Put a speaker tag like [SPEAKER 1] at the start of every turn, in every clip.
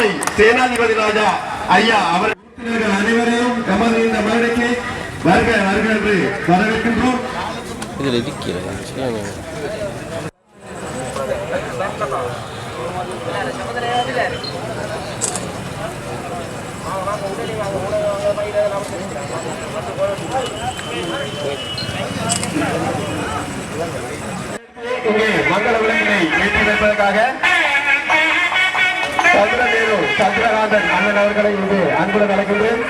[SPEAKER 1] மாமை சேனாதிபதி ராஜா ஐயா அவர் உறுப்பினர்கள் அனைவரையும் எமது இந்த மேடைக்கு வருக வருக என்று வரவேற்கின்றோம்.
[SPEAKER 2] இதில் இருக்கிறது
[SPEAKER 1] மங்கள விளக்கினை ஏற்றி வைப்பதற்காக சந்திரகாந்தன் அண்ணன் அவர்களை இங்கு அன்புடன் அழைக்கின்றேன்.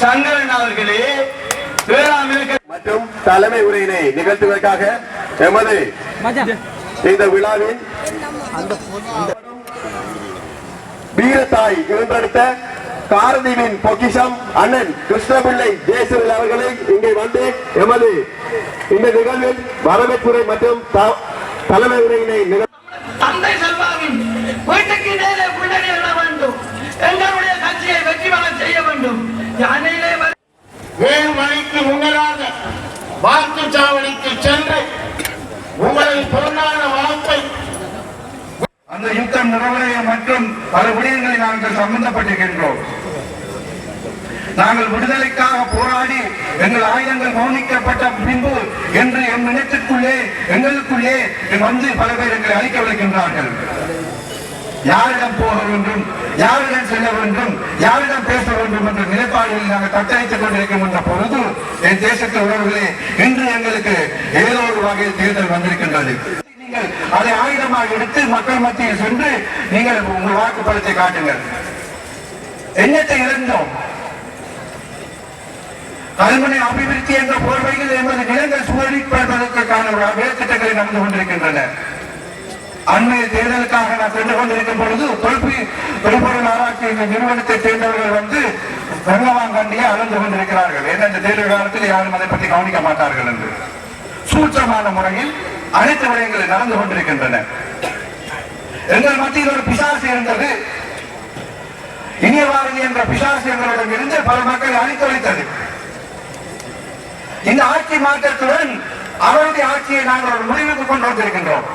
[SPEAKER 3] சங்கரன் அவர்களே
[SPEAKER 1] மற்றும் தலைமை உரையினை நிகழ்த்துவதற்காக எமது இந்த விழாவில் வீரத்தாய் இருந்தெடுத்த காரதீவின் பொக்கிஷம் அண்ணன் கிருஷ்ணபிள்ளை ஜெயசூரில் அவர்களை இங்கே வந்து எமது இந்த நிகழ்வில் வரவேற்புரை மற்றும் த- தலைமை உரையினை நிகழ்
[SPEAKER 4] அந்த யுத்தம் நிறைவடைய மற்றும் பல விடயங்களில் நாங்கள் சம்பந்தப்பட்டிருக்கின்றோம். நாங்கள் விடுதலைக்காக போராடி எங்கள் ஆயுதங்கள் மௌனிக்கப்பட்ட பின்பு என்று என் நினைத்துக்குள்ளே எங்களுக்குள்ளே வந்து பல பேர் எங்களை அழிக்க வைக்கின்றார்கள் யாரிடம் போக வேண்டும் யாரிடம் செல்ல வேண்டும் யாரிடம் பேச வேண்டும் என்ற நிலைப்பாடுகளில் நாங்கள் தத்தளித்துக் கொண்டிருக்கின்ற பொழுது என் தேசத்து உறவுகளே இன்று எங்களுக்கு ஏதோ ஒரு வகையில் தேர்தல் வந்திருக்கின்றது. நீங்கள் அதை ஆயுதமாக எடுத்து மக்கள் மத்தியில் சென்று நீங்கள் உங்கள் வாக்குப்படத்தை காட்டுங்கள். என்னத்தை இழந்தோம். கல்முனை அபிவிருத்தி என்ற போர்வையில் எமது நிலங்கள் சுவரிப்பதற்கான வேலைத்திட்டங்களை நடந்து கொண்டிருக்கின்றன. அண்மைய தேர்தலுக்காக நான் சென்று கொண்டிருக்கும் பொழுது தொல்பி தொல்பொருள் ஆராய்ச்சி நிறுவனத்தை சேர்ந்தவர்கள் வந்து வெங்கவான் கண்டியை அளந்து கொண்டிருக்கிறார்கள். ஏன்னா இந்த தேர்தல் காலத்தில் யாரும் அதை பற்றி கவனிக்க மாட்டார்கள் என்று. சூட்சமான முறையில் அனைத்து விடயங்களும் நடந்து கொண்டிருக்கின்றன. எங்கள் மத்தியில் ஒரு பிசாசு இருந்தது. இனியவாரதி என்ற பிசாசு எங்களிடம் இருந்து பல மக்களை அழித்து இந்த ஆட்சி மாற்றத்துடன் அவருடைய ஆட்சியை நாங்கள் ஒரு முடிவுக்கு கொண்டு வந்திருக்கின்றோம்.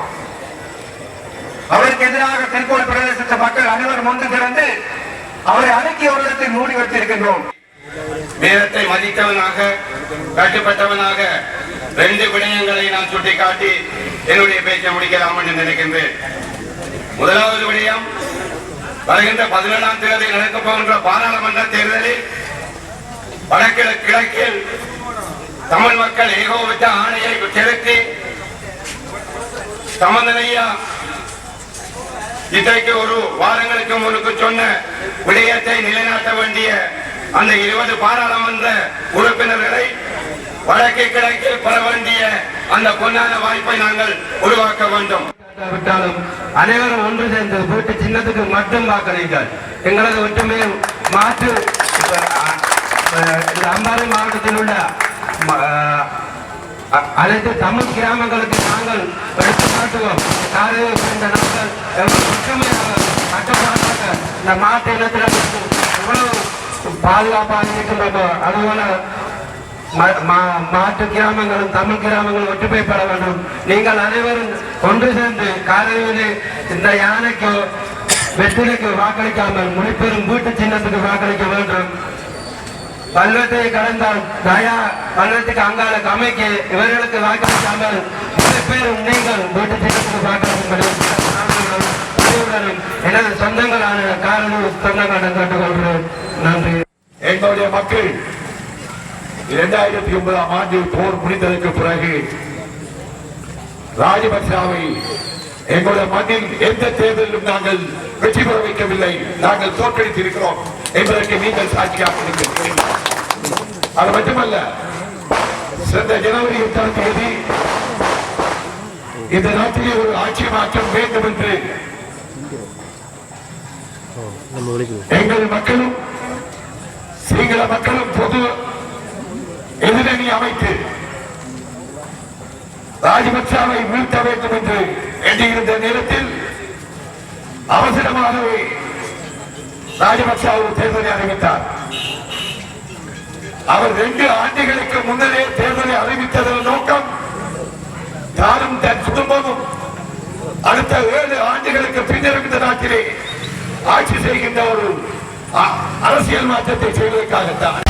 [SPEAKER 4] அவருக்கு எதிராக திருக்கோள் பிரதேசத்து மக்கள் அனைவரும் ஒன்று திறந்து அவரை அடக்கி ஒரு இடத்தை மூடி வைத்திருக்கின்றோம்.
[SPEAKER 5] வீரத்தை மதித்தவனாக கட்டுப்பட்டவனாக ரெண்டு விடயங்களை நான் சுட்டிக்காட்டி என்னுடைய பேச்சை முடிக்கலாம் என்று நினைக்கின்றேன். முதலாவது விடயம் வருகின்ற பதினேழாம் தேதி நடக்கப் போகின்ற பாராளுமன்ற தேர்தலில் வடக்கில் கிழக்கில் தமிழ் மக்கள் ஏகோபித்த ஆணையை செலுத்தி சமந்தனையா இன்றைக்கு ஒரு வாரங்களுக்கு முன்னுக்கு சொன்ன விடயத்தை நிலைநாட்ட வேண்டிய அந்த இருபது பாராளுமன்ற உறுப்பினர்களை வடக்கு கிழக்கில் பெற வேண்டிய அந்த பொன்னான வாய்ப்பை நாங்கள் உருவாக்க வேண்டும்.
[SPEAKER 3] விட்டாலும் அனைவரும் ஒன்று சேர்ந்து வீட்டு சின்னத்துக்கு மட்டும் வாக்களிங்கள் எங்களது ஒற்றுமை மாற்று. இந்த அம்பாறை மாவட்டத்தில் உள்ள அனைத்து தமிழ் கிராமங்களுக்கு நாங்கள் எடுத்து காட்டுவோம் காலையில் பிறந்த நாங்கள் ஒற்றுமையாக கட்டுப்பாடாக இந்த மாட்டு இனத்தில் எவ்வளவு பாதுகாப்பாக இருக்கின்றதோ அதுபோல மாற்று கிராமங்களும் தமிழ் கிராமங்களும் ஒற்றுமைப்பட வேண்டும். நீங்கள் அனைவரும் ஒன்று சேர்ந்து காலையிலே இந்த யானைக்கோ வெற்றிலைக்கு வாக்களிக்காமல் முனைப்பெரும் வீட்டு சின்னத்துக்கு வாக்களிக்க வேண்டும். பல்வத்தை கடந்தால் தயா பல்வத்துக்கு அங்கால கமைக்கு இவர்களுக்கு வாக்களிக்காமல் முனைப்பெரும் நீங்கள் வீட்டு சின்னத்துக்கு வாக்களிக்கும்படி எனது சொந்தங்களான காரணம் சொந்தங்களிடம் கேட்டுக்கொள்கிறேன். நன்றி.
[SPEAKER 4] எங்களுடைய மக்கள் இரண்டாயிரத்தி ஒன்பதாம் ஆண்டு போர் முடிந்ததற்கு பிறகு ராஜபக்சாவை எங்களுடைய மண்ணில் எந்த தேர்தலிலும் நாங்கள் வெற்றி பெற வைக்கவில்லை. நாங்கள் தோற்கடித்திருக்கிறோம் என்பதற்கு நீங்கள் சாட்சியாக அது மட்டுமல்ல சென்ற ஜனவரி எட்டாம் தேதி இந்த நாட்டிலே ஒரு ஆட்சி மாற்றம் வேண்டும் என்று எங்கள் மக்களும் சிங்கள மக்களும் பொது எதிரணி அமைத்து ராஜபக்சாவை வீழ்த்த வேண்டும் என்று எண்ணியிருந்த நேரத்தில்
[SPEAKER 6] அவசரமாகவே ராஜபக்ச ஒரு தேர்தலை அறிவித்தார். அவர் ரெண்டு ஆண்டுகளுக்கு முன்னரே தேர்தலை அறிவித்ததன் நோக்கம் தானும் தன் குடும்பமும் அடுத்த ஏழு ஆண்டுகளுக்கு பின்னர் இந்த நாட்டிலே ஆட்சி செய்கின்ற ஒரு அரசியல் மாற்றத்தை செய்வதற்காகத்தான்.